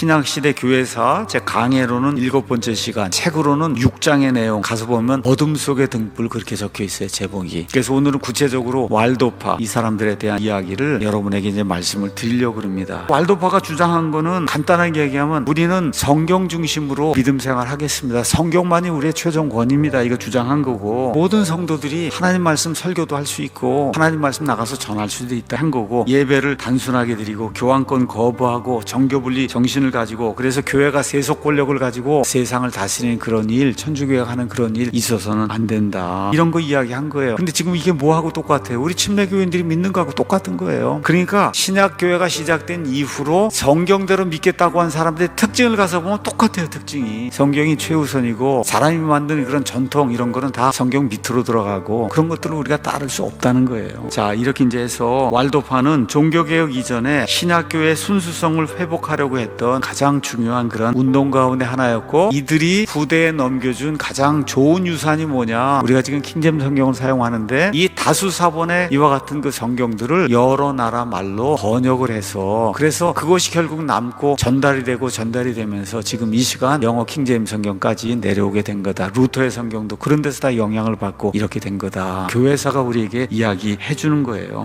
신약시대 교회사 제 강해로는 일곱 번째 시간, 책으로는 6장의 내용 가서 보면 어둠 속의 등불 그렇게 적혀 있어요 제목이. 그래서 오늘은 구체적으로 왈도파 이 사람들에 대한 이야기를 여러분에게 이제 말씀을 드리려고 합니다. 왈도파가 주장한 거는 간단하게 얘기하면 우리는 성경 중심으로 믿음 생활 하겠습니다. 성경만이 우리의 최종 권위입니다. 이거 주장한 거고 모든 성도들이 하나님 말씀 설교도 할 수 있고 하나님 말씀 나가서 전할 수도 있다 한 거고 예배를 단순하게 드리고 교환권 거부하고 정교 분리 정신을 가지고 그래서 교회가 세속 권력을 가지고 세상을 다스리는 그런 일 천주교회가 하는 그런 일 있어서는 안 된다. 이런 거 이야기한 거예요. 근데 지금 이게 뭐하고 똑같아요? 우리 침례교인들이 믿는 거하고 똑같은 거예요. 그러니까 신약교회가 시작된 이후로 성경대로 믿겠다고 한 사람들의 특징을 가서 보면 똑같아요 특징이. 성경이 최우선이고 사람이 만든 그런 전통 이런 거는 다 성경 밑으로 들어가고 그런 것들은 우리가 따를 수 없다는 거예요. 자 이렇게 이제 해서 왈도파는 종교개혁 이전에 신학교의 순수성을 회복하려고 했던 가장 중요한 그런 운동 가운데 하나였고 이들이 후대에 넘겨준 가장 좋은 유산이 뭐냐? 우리가 지금 킹잼 성경을 사용하는데 이 다수 사본의 이와 같은 그 성경들을 여러 나라 말로 번역을 해서 그래서 그것이 결국 남고 전달이 되고 전달이 되면서 지금 이 시간 영어 킹잼 성경까지 내려오게 된 거다. 루터의 성경도 그런 데서 다 영향을 받고 이렇게 된 거다. 교회사가 우리에게 이야기해 주는 거예요